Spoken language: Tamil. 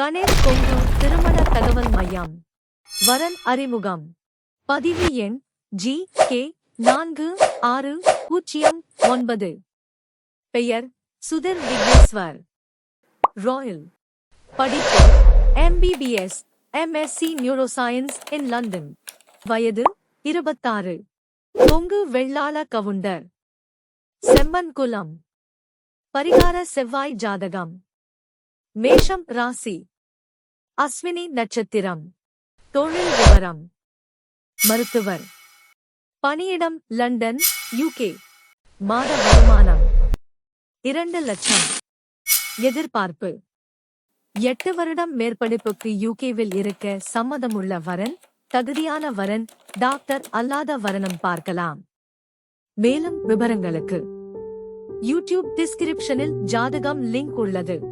கணேஷ் கொங்கு திருமண தகவல் மையம். வரன் அறிமுகம். பதிவு எண் ஜி கே நான்கு ஆறு பூஜ்ஜியம் ஒன்பது. பெயர் சுதர் விக்னேஸ்வர். ராயல். படிப்பு MBBS MSc neuroscience in London. வயது இருபத்தாறு. கொங்கு வெள்ளாள கவுண்டர். செம்மன் குலம் பரிகார செவ்வாய் ஜாதகம். மேஷம் ராசி. அஸ்வினி நட்சத்திரம். தொழில் விவரம். மருத்துவர். பணியிடம் லண்டன் யூகே மாத வருமானம். இரண்டு லட்சம். எதிர்பார்ப்பு. எட்டு வருடம் மேற்படிப்புக்கு யூகேவில் இருக்க சம்மதமுள்ள வரன் தகுதியான வரன் டாக்டர் அல்லாத வரனம் பார்க்கலாம். மேலும் விவரங்களுக்கு. யூடியூப் டிஸ்கிரிப்ஷனில் ஜாதகம் லிங்க் உள்ளது.